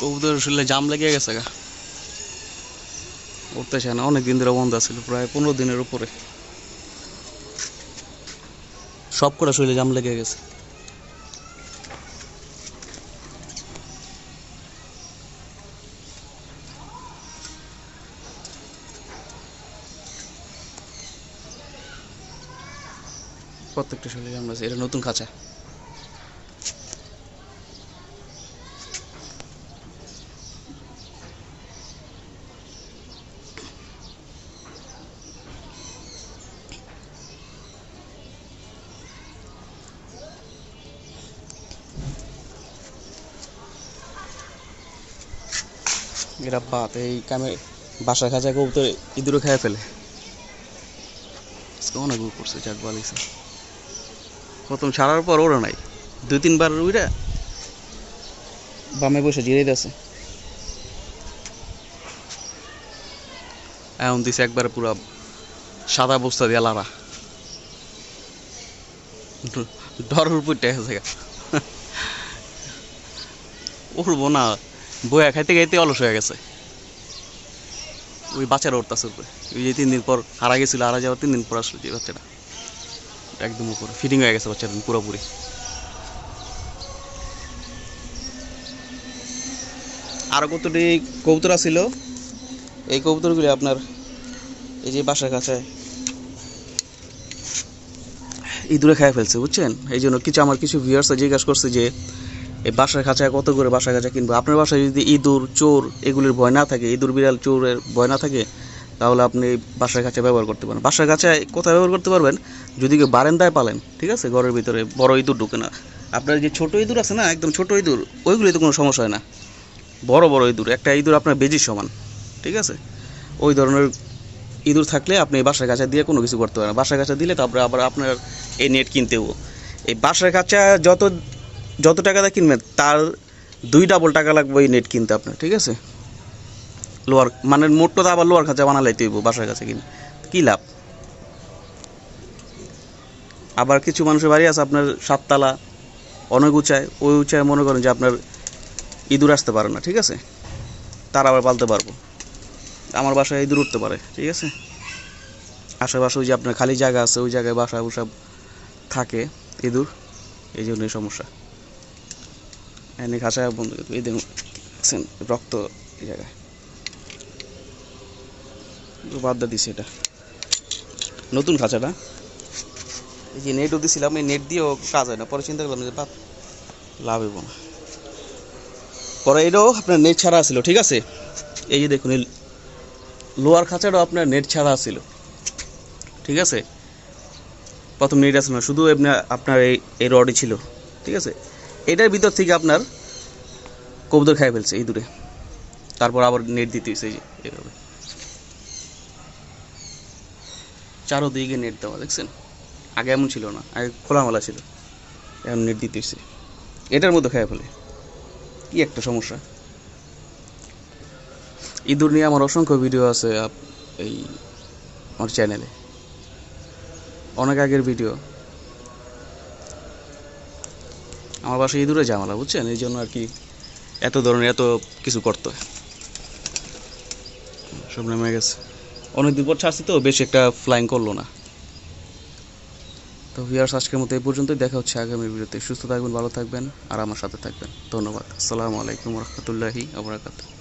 কবুতর শুনলে জাম লেগে গেছে গা। উঠতেছে না অনেক দিন ধরে বন্ধ ছিল প্রায় পনেরো দিনের উপরে। সব কটা শরীরে জাম লেগে গেছে। প্রত্যেকটা শরীরে জাম লাগছে, এটা নতুন খাঁচা। এরা বাত এই কামে বাসা খাঁচা কবুতর ইঁদুরে খেয়ে ফেলে। অনেক করছে যাক বালিছে প্রথম ছাড়ার পর ওরা নাই। দুই, তিনবার উইরা বামে বসে জিরে আছে এমন দিছে একবার পুরা সাদা বস্তা দিয়ে লারা। ডরের উপর টেকে গেছে। উঠবো না। বয়া খাইতে খাইতে অলস হয়ে গেছে। ওই বাচ্চারা উঠতেছে ওই যে তিন দিন পর হারা গেছিল, হারা যাওয়ার তিন দিন পর আসলো যে বাচ্চাটা। একদম উপরে ফিটিং হয়ে গেছে বাচ্চাটা পুরোপুরি। আরও কতটি কবুতর ছিল এই কবুতরগুলি আপনার এই যে বাসার কাছে ইঁদুরে খেয়ে ফেলছে, বুঝছেন? এই জন্য কিছু আমার কিছু ভিউয়ার্স জিজ্ঞাসা করছে যে এই বাসার খাঁচায় কত করে বাসার খাঁচা কিনবো? আপনার বাসায় যদি ইঁদুর, চোর এগুলির ভয় না থাকে, ইঁদুর, বিড়াল, চোরের ভয় না থাকে, তাহলে আপনি বাসার কাছে ব্যবহার করতে পারেন। বাসার কাছে কোথায় ব্যবহার করতে পারবেন? যদি কেউ বারান্দায় পালেন, ঠিক আছে? ঘরের ভিতরে বড় ইঁদুর ঢুকে না। আপনার যে ছোটো ইঁদুর আছে না, একদম ছোটো ইঁদুর ওইগুলি তো কোনো সমস্যা হয় না। বড় বড় ইঁদুর, একটা ইঁদুর আপনার বেজির সমান, ঠিক আছে? ওই ধরনের ইঁদুর থাকলে আপনি বাসার কাছে দিয়ে কোনো কিছু করতে পারেন বাসার কাছে দিলে তারপরে আবার আপনার এই নেট কিনতে কিনতেও এই বাসার কাছে যত যত টাকাটা কিনবেন, তার দুই ডাবল টাকা লাগবে এই নেট কিনতে আপনার, ঠিক আছে? লোয়ার মানে মোটটা তো আবার লোয়ার খাঁচা বানালাইতে হইব, বাসার কাছে কিনে কী লাভ? আবার কিছু মানুষের বাড়ি আছে আপনার সাততলা, অনেক উঁচায়, ওই উঁচায় মনে করেন যে আপনার ইঁদুর আসতে পারে না, ঠিক আছে? তার আবার পালতে পারব। আমার বাসায় ইঁদুর উঠতে পারে, ঠিক আছে? আশেপাশে ওই যে আপনার খালি জায়গা আছে, ওই জায়গায় বাসা বুসা থাকে ইঁদুর, এই জন্যই সমস্যা। এনে খাঁচা বন্ধ এই দেখুন রক্ত এই জায়গায়। বাদ দিছি এটা। নতুন খাঁচাটা। এই যে নেটও দিছিলাম, এই নেট দিয়েও কাজ হয় না। পরে চিন্তা করলাম যে বাদ লাভ হইব না। পরে এটাও আপনার নেট ছাড়া ছিল, ঠিক আছে? এই যে দেখুন, এই লোয়ার খাঁচাটাও আপনার নেট ছাড়া ছিল। ঠিক আছে? প্রথম নেট আছে না, শুধু এমনি আপনার এই এই রডই ছিল। ঠিক আছে? এটার ভিতর থেকে আপনার কবুতর খাই ফেলছে এই দূরে তারপর আবার নেট দিতে হয়েছে এইভাবে চারোদিকে নেট দেওয়া, দেখছেন? আগে এমন ছিল না, আগে খোলামেলা ছিল। এখন নেট দিতে হয়েছে এটার মধ্যে খাই ফেলে। কি একটা সমস্যা। ইঁদুর নিয়ে আমার অসংখ্য ভিডিও আছে এই আমার চ্যানেলে। অনেক আগের ভিডিও। আমার বাসায় ইঁদুরে জামালা বুঝছেন? এই জন্য আর কি এত ধরনের এত কিছু করতে সব নেমে গেছে। অনেক দিন পর ছাড়ছি তো, বেশি একটা ফ্লাইং করল না। তো ভিয়ার্স আজকের মতো এই পর্যন্তই। দেখা হচ্ছে আগামী ভিডিওতে। সুস্থ থাকবেন, ভালো থাকবেন, আর আমার সাথে থাকবেন। ধন্যবাদ। আসসালামু আলাইকুম রহমতুল্লাহি আবরাকাতুহ